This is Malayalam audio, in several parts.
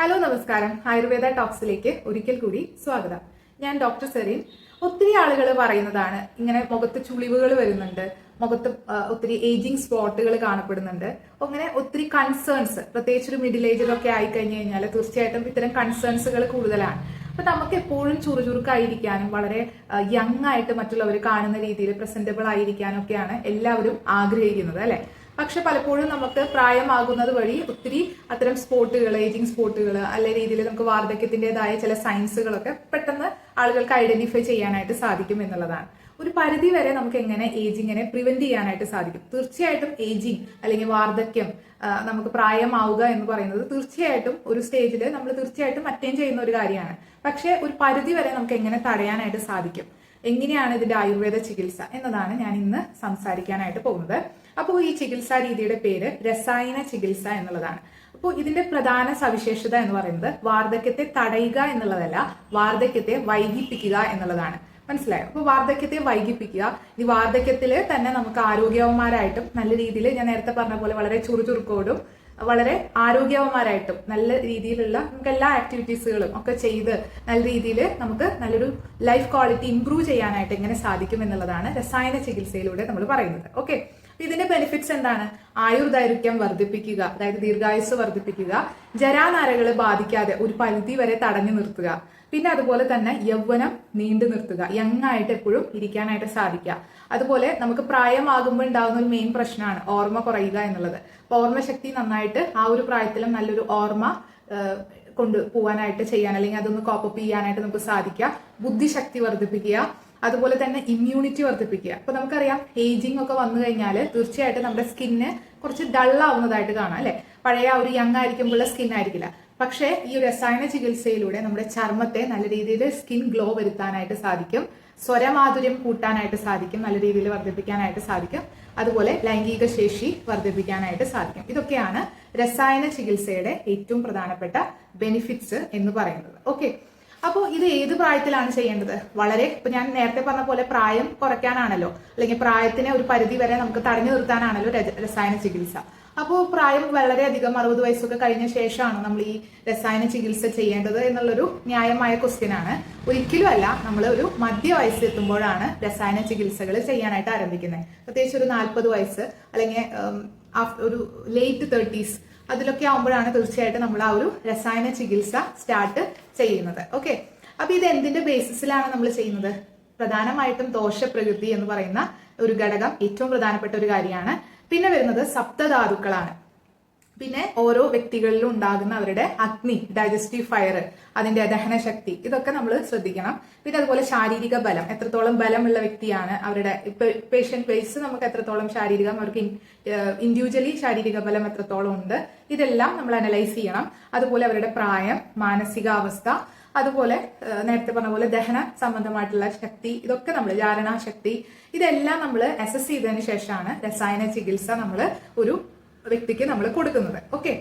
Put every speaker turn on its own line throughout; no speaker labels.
ഹലോ നമസ്കാരം. ആയുർവേദ ടോക്സിലേക്ക് ഒരിക്കൽ കൂടി സ്വാഗതം. ഞാൻ ഡോക്ടർ സെറീൻ. ഒത്തിരി ആളുകൾ പറയുന്നതാണ് ഇങ്ങനെ മുഖത്ത് ചുളിവുകൾ വരുന്നുണ്ട് മുഖത്ത് ഒത്തിരി ഏജിങ് സ്പോട്ടുകൾ കാണപ്പെടുന്നുണ്ട്. അങ്ങനെ ഒത്തിരി കൺസേൺസ് പ്രത്യേകിച്ച് ഒരു മിഡിൽ ഏജിലൊക്കെ ആയി കഴിഞ്ഞു കഴിഞ്ഞാൽ തീർച്ചയായിട്ടും ഇത്തരം കൺസേൺസുകൾ കൂടുതലാണ്. അപ്പൊ നമുക്ക് എപ്പോഴും ചുറുചുറുക്കായിരിക്കാനും വളരെ യങ് ആയിട്ട് മറ്റുള്ളവർ കാണുന്ന രീതിയിൽ പ്രസന്റബിൾ ആയിരിക്കാനും ഒക്കെയാണ് എല്ലാവരും ആഗ്രഹിക്കുന്നത് അല്ലെ? പക്ഷെ പലപ്പോഴും നമുക്ക് പ്രായമാകുന്നത് വഴി ഒത്തിരി അത്തരം സ്പോട്ടുകൾ ഏജിങ് സ്പോട്ടുകൾ അല്ല രീതിയിൽ നമുക്ക് വാർദ്ധക്യത്തിന്റെതായ ചില സയൻസുകളൊക്കെ പെട്ടെന്ന് ആളുകൾക്ക് ഐഡന്റിഫൈ ചെയ്യാനായിട്ട് സാധിക്കും എന്നുള്ളതാണ്. ഒരു പരിധി വരെ നമുക്ക് എങ്ങനെ ഏജിങ്ങിനെ പ്രിവെന്റ് ചെയ്യാനായിട്ട് സാധിക്കും? തീർച്ചയായിട്ടും ഏജിങ് അല്ലെങ്കിൽ വാർദ്ധക്യം നമുക്ക് പ്രായമാവുക എന്ന് പറയുന്നത് തീർച്ചയായിട്ടും ഒരു സ്റ്റേജിൽ നമ്മൾ തീർച്ചയായിട്ടും അറ്റൈൻ ചെയ്യുന്ന ഒരു കാര്യമാണ്. പക്ഷേ ഒരു പരിധി വരെ നമുക്ക് എങ്ങനെ തടയാനായിട്ട് സാധിക്കും? എങ്ങനെയാണ് ഇതിന്റെ ആയുർവേദ ചികിത്സ എന്നതാണ് ഞാൻ ഇന്ന് സംസാരിക്കാനായിട്ട് പോകുന്നത്. അപ്പോൾ ഈ ചികിത്സാ രീതിയുടെ പേര് രസായന ചികിത്സ എന്നുള്ളതാണ്. അപ്പോൾ ഇതിന്റെ പ്രധാന സവിശേഷത എന്ന് പറയുന്നത് വാർദ്ധക്യത്തെ തടയുക എന്നുള്ളതല്ല വാർദ്ധക്യത്തെ വൈകിപ്പിക്കുക എന്നുള്ളതാണ്. മനസ്സിലായോ? അപ്പോൾ വാർദ്ധക്യത്തെ വൈകിപ്പിക്കുക ഈ വാർദ്ധക്യത്തിൽ തന്നെ നമുക്ക് ആരോഗ്യവന്മാരായിട്ടും നല്ല രീതിയിൽ ഞാൻ നേരത്തെ പറഞ്ഞ പോലെ വളരെ ചുറുചുറുക്കോടും വളരെ ആരോഗ്യവന്മാരായിട്ടും നല്ല രീതിയിലുള്ള നമുക്ക് എല്ലാ ആക്ടിവിറ്റീസുകളും ഒക്കെ ചെയ്ത് നല്ല രീതിയിൽ നമുക്ക് നല്ലൊരു ലൈഫ് ക്വാളിറ്റി ഇംപ്രൂവ് ചെയ്യാനായിട്ട് എങ്ങനെ സാധിക്കും എന്നുള്ളതാണ് രസായന ചികിത്സയിലൂടെ നമ്മൾ പറയുന്നത്. ഓക്കെ? ഇതിന്റെ ബെനിഫിറ്റ്സ് എന്താണ്? ആയുർദൈർഘ്യം വർദ്ധിപ്പിക്കുക അതായത് ദീർഘായുസ് വർദ്ധിപ്പിക്കുക ജരാനാരകളെ ബാധിക്കാതെ ഒരു പരിധി വരെ തടഞ്ഞു നിർത്തുക. പിന്നെ അതുപോലെ തന്നെ യൗവനം നീണ്ടു നിർത്തുക യങ് ആയിട്ട് എപ്പോഴും ഇരിക്കാനായിട്ട് സാധിക്കുക. അതുപോലെ നമുക്ക് പ്രായമാകുമ്പോൾ ഉണ്ടാകുന്ന ഒരു മെയിൻ പ്രശ്നമാണ് ഓർമ്മ കുറയുക എന്നുള്ളത്. അപ്പൊ ഓർമ്മശക്തി നന്നായിട്ട് ആ ഒരു പ്രായത്തിലും നല്ലൊരു ഓർമ്മ കൊണ്ട് പോകാനായിട്ട് ചെയ്യാൻ അല്ലെങ്കിൽ അതൊന്ന് കോപ്പപ്പ് ചെയ്യാനായിട്ട് നമുക്ക് സാധിക്കുക. ബുദ്ധിശക്തി വർദ്ധിപ്പിക്കുക. അതുപോലെ തന്നെ ഇമ്മ്യൂണിറ്റി വർദ്ധിപ്പിക്കുക. അപ്പൊ നമുക്കറിയാം ഏജിങ് ഒക്കെ വന്നു കഴിഞ്ഞാൽ തീർച്ചയായിട്ടും നമ്മുടെ സ്കിന്ന് കുറച്ച് ഡള്ളാവുന്നതായിട്ട് കാണാം അല്ലെ? പഴയ ഒരു യങ് ആയിരിക്കുമ്പോഴുള്ള സ്കിൻ ആയിരിക്കില്ല. പക്ഷേ ഈ രസായന ചികിത്സയിലൂടെ നമ്മുടെ ചർമ്മത്തെ നല്ല രീതിയിൽ സ്കിൻ ഗ്ലോ വരുത്താനായിട്ട് സാധിക്കും. സ്വരമാധുര്യം കൂട്ടാനായിട്ട് സാധിക്കും നല്ല രീതിയിൽ വർദ്ധിപ്പിക്കാനായിട്ട് സാധിക്കും. അതുപോലെ ലൈംഗിക ശേഷി വർദ്ധിപ്പിക്കാനായിട്ട് സാധിക്കും. ഇതൊക്കെയാണ് രസായന ചികിത്സയുടെ ഏറ്റവും പ്രധാനപ്പെട്ട ബെനിഫിറ്റ്സ് എന്ന് പറയുന്നത്. ഓക്കെ അപ്പോൾ ഇത് ഏത് പ്രായത്തിലാണ് ചെയ്യേണ്ടത്? വളരെ ഇപ്പൊ ഞാൻ നേരത്തെ പറഞ്ഞ പോലെ പ്രായം കുറയ്ക്കാനാണല്ലോ. അല്ലെങ്കിൽ പ്രായത്തിനെ ഒരു പരിധി വരെ നമുക്ക് തടഞ്ഞു നിർത്താനാണല്ലോ രസായന ചികിത്സ. അപ്പോൾ പ്രായം വളരെയധികം അറുപത് വയസ്സൊക്കെ കഴിഞ്ഞ ശേഷമാണ് നമ്മൾ ഈ രസായന ചികിത്സ ചെയ്യേണ്ടത് എന്നുള്ളൊരു ന്യായമായ ക്വസ്റ്റ്യൻ ആണ്. ഒരിക്കലും അല്ല നമ്മൾ ഒരു മധ്യ വയസ്സിൽ എത്തുമ്പോഴാണ് രസായന ചികിത്സകൾ ചെയ്യാനായിട്ട് ആരംഭിക്കുന്നത്. പ്രത്യേകിച്ച് ഒരു നാൽപ്പത് വയസ്സ് അല്ലെങ്കിൽ ഒരു ലേറ്റ് തേർട്ടീസ് അതിലൊക്കെ ആകുമ്പോഴാണ് തീർച്ചയായിട്ടും നമ്മൾ ആ ഒരു രസായന ചികിത്സ സ്റ്റാർട്ട് ചെയ്യുന്നത്. ഓക്കെ അപ്പൊ ഇത് എന്തിന്റെ ബേസിസിലാണ് നമ്മൾ ചെയ്യുന്നത്? പ്രധാനമായിട്ടും ദോഷപ്രകൃതി എന്ന് പറയുന്ന ഒരു ഘടകം ഏറ്റവും പ്രധാനപ്പെട്ട ഒരു കാര്യമാണ്. പിന്നെ വരുന്നത് സപ്തധാതുക്കളാണ്. പിന്നെ ഓരോ വ്യക്തികളിലും ഉണ്ടാകുന്ന അവരുടെ അഗ്നി ഡൈജസ്റ്റീവ് ഫയർ അതിന്റെ ദഹന ശക്തി ഇതൊക്കെ നമ്മൾ ശ്രദ്ധിക്കണം. പിന്നെ അതുപോലെ ശാരീരിക ബലം എത്രത്തോളം ബലമുള്ള വ്യക്തിയാണ് അവരുടെ പേഷ്യന്റ് ബേസ് നമുക്ക് എത്രത്തോളം ശാരീരികം അവർക്ക് ഇൻഡിവിജ്വലി ശാരീരിക ബലം എത്രത്തോളം ഉണ്ട് ഇതെല്ലാം നമ്മൾ അനലൈസ് ചെയ്യണം. അതുപോലെ അവരുടെ പ്രായം മാനസികാവസ്ഥ അതുപോലെ നേരത്തെ പറഞ്ഞ പോലെ ദഹന സംബന്ധമായിട്ടുള്ള ശക്തി ഇതൊക്കെ നമ്മൾ ധാരണാശക്തി ഇതെല്ലാം നമ്മൾ അസസ് ചെയ്തതിന് ശേഷമാണ് രസായന ചികിത്സ നമ്മൾ ഒരു വ്യക്തിക്ക് നമ്മൾ കൊടുക്കുന്നത്. ഓക്കെ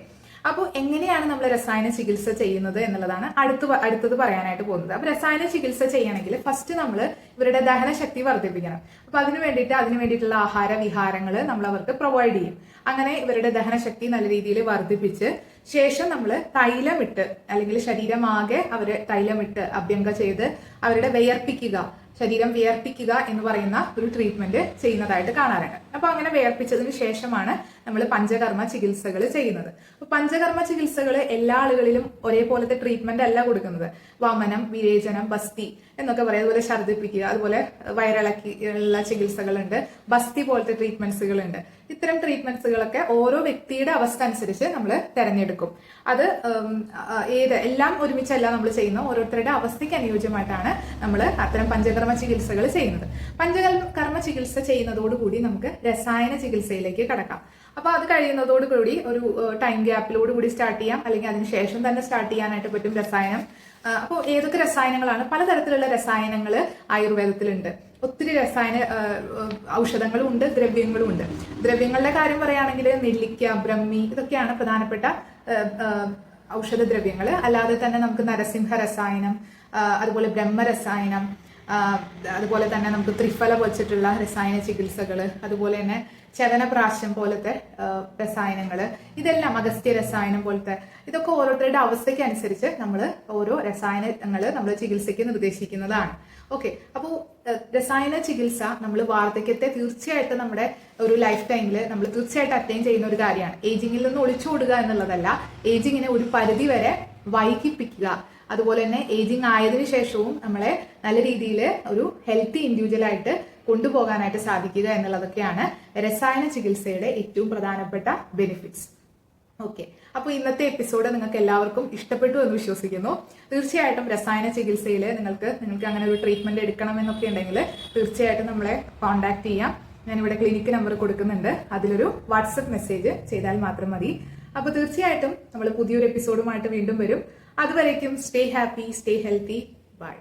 അപ്പോൾ എങ്ങനെയാണ് നമ്മൾ രസായന ചികിത്സ ചെയ്യുന്നത് എന്നുള്ളതാണ് അടുത്ത് അടുത്തത് പറയാനായിട്ട് പോകുന്നത്. അപ്പൊ രസായന ചികിത്സ ചെയ്യണമെങ്കിൽ ഫസ്റ്റ് നമ്മൾ ഇവരുടെ ദഹനശക്തി വർദ്ധിപ്പിക്കണം. അപ്പൊ അതിന് വേണ്ടിയിട്ട് അതിന് വേണ്ടിയിട്ടുള്ള ആഹാര വിഹാരങ്ങൾ നമ്മൾ അവർക്ക് പ്രൊവൈഡ് ചെയ്യും. അങ്ങനെ ഇവരുടെ ദഹനശക്തി നല്ല രീതിയിൽ വർദ്ധിപ്പിച്ച് ശേഷം നമ്മൾ തൈലമിട്ട് അല്ലെങ്കിൽ ശരീരമാകെ അവരെ തൈലമിട്ട് അഭ്യംഗ ചെയ്ത് അവരുടെ വിയർപ്പിക്കുക ശരീരം വിയർപ്പിക്കുക എന്ന് പറയുന്ന ഒരു ട്രീറ്റ്മെന്റ് ചെയ്യുന്നതായിട്ട് കാണാറുണ്ട്. അപ്പൊ അങ്ങനെ വിയർപ്പിച്ചതിന് ശേഷമാണ് നമ്മൾ പഞ്ചകർമ്മ ചികിത്സകൾ ചെയ്യുന്നത്. അപ്പോൾ പഞ്ചകർമ്മ ചികിത്സകൾ എല്ലാ ആളുകളിലും ഒരേപോലത്തെ ട്രീറ്റ്മെന്റ് അല്ല കൊടുക്കുന്നത്. വമനം വിവേചനം ബസ്തി എന്നൊക്കെ പറയും. അതുപോലെ ഛർദ്ദിപ്പിക്കുക അതുപോലെ വയറിളക്കി ഉള്ള ചികിത്സകളുണ്ട്. ബസ്തി പോലത്തെ ട്രീറ്റ്മെന്റ്സുകളുണ്ട് ഇത്തരം ട്രീറ്റ്മെന്റ്സുകളൊക്കെ ഓരോ വ്യക്തിയുടെ അവസ്ഥ അനുസരിച്ച് നമ്മൾ തിരഞ്ഞെടുക്കും. അത് ഏത് എല്ലാം ഒരുമിച്ചല്ല നമ്മൾ ചെയ്യുന്ന ഓരോരുത്തരുടെ അവസ്ഥയ്ക്ക് അനുയോജ്യമായിട്ടാണ് നമ്മൾ അത്തരം പഞ്ചകർമ്മ ചികിത്സകൾ ചെയ്യുന്നത്. പഞ്ചകർമ്മ ചികിത്സ ചെയ്യുന്നതോടുകൂടി നമുക്ക് രസായന ചികിത്സയിലേക്ക് കടക്കാം. അപ്പൊ അത് കഴിയുന്നതോടുകൂടി ഒരു ടൈം ഗ്യാപ്പിലോട് കൂടി സ്റ്റാർട്ട് ചെയ്യാം. അല്ലെങ്കിൽ അതിന് ശേഷം തന്നെ സ്റ്റാർട്ട് ചെയ്യാനായിട്ട് പറ്റും രസായനം. അപ്പോൾ ഏതൊക്കെ രസായനങ്ങളാണ്? പലതരത്തിലുള്ള രസായനങ്ങൾ ആയുർവേദത്തിലുണ്ട്. ഒത്തിരി രസായന ഔഷധങ്ങളും ഉണ്ട് ദ്രവ്യങ്ങളും ഉണ്ട്. ദ്രവ്യങ്ങളുടെ കാര്യം പറയുകയാണെങ്കിൽ നെല്ലിക്ക ബ്രഹ്മി ഇതൊക്കെയാണ് പ്രധാനപ്പെട്ട ആ, ആ, ഔഷധ ദ്രവ്യങ്ങൾ. അല്ലാതെ തന്നെ നമുക്ക് നരസിംഹ രസായനം അതുപോലെ ബ്രഹ്മരസായനം അതുപോലെ തന്നെ നമുക്ക് ത്രിഫല വെച്ചിട്ടുള്ള രസായന ചികിത്സകൾ അതുപോലെ തന്നെ ചവനപ്രാശം പോലത്തെ രസായനങ്ങൾ ഇതെല്ലാം അഗസ്ത്യ രസായനം പോലത്തെ ഇതൊക്കെ ഓരോരുത്തരുടെ അവസ്ഥയ്ക്ക് അനുസരിച്ച് നമ്മൾ ഓരോ രസായനങ്ങൾ നമ്മൾ ചികിത്സയ്ക്ക് നിർദ്ദേശിക്കുന്നതാണ്. ഓക്കെ അപ്പോൾ രസായന ചികിത്സ നമ്മൾ വാർദ്ധക്യത്തെ തീർച്ചയായിട്ടും നമ്മുടെ ഒരു ലൈഫ് ടൈമിൽ നമ്മൾ തീർച്ചയായിട്ടും അറ്റൈൻ ചെയ്യുന്ന ഒരു കാര്യമാണ്. ഏജിങ്ങിൽ നിന്ന് ഒളിച്ചോടുക എന്നുള്ളതല്ല ഏജിങ്ങിനെ ഒരു പരിധി വരെ വൈകിപ്പിക്കുക. അതുപോലെ തന്നെ ഏജിങ് ആയതിനു ശേഷവും നമ്മളെ നല്ല രീതിയിൽ ഒരു ഹെൽത്തി ഇൻഡിവിജ്വൽ ആയിട്ട് കൊണ്ടുപോകാനായിട്ട് സാധിക്കുക എന്നുള്ളതൊക്കെയാണ് രസായന ചികിത്സയുടെ ഏറ്റവും പ്രധാനപ്പെട്ട ബെനിഫിറ്റ്സ് ഓക്കെ അപ്പോൾ ഇന്നത്തെ എപ്പിസോഡ് നിങ്ങൾക്ക് എല്ലാവർക്കും ഇഷ്ടപ്പെട്ടു എന്ന് വിശ്വസിക്കുന്നു. തീർച്ചയായിട്ടും രസായന ചികിത്സയിൽ നിങ്ങൾക്ക് നിങ്ങൾക്ക് അങ്ങനെ ഒരു ട്രീറ്റ്മെന്റ് എടുക്കണം എന്നൊക്കെ ഉണ്ടെങ്കിൽ തീർച്ചയായിട്ടും നമ്മളെ കോൺടാക്ട് ചെയ്യാം. ഞാനിവിടെ ക്ലിനിക്ക് നമ്പർ കൊടുക്കുന്നുണ്ട്. അതിലൊരു വാട്സപ്പ് മെസ്സേജ് ചെയ്താൽ മാത്രം മതി. അപ്പോൾ തീർച്ചയായിട്ടും നമ്മൾ പുതിയൊരു എപ്പിസോഡുമായിട്ട് വീണ്ടും വരും. അതുവരേക്കും stay happy stay healthy bye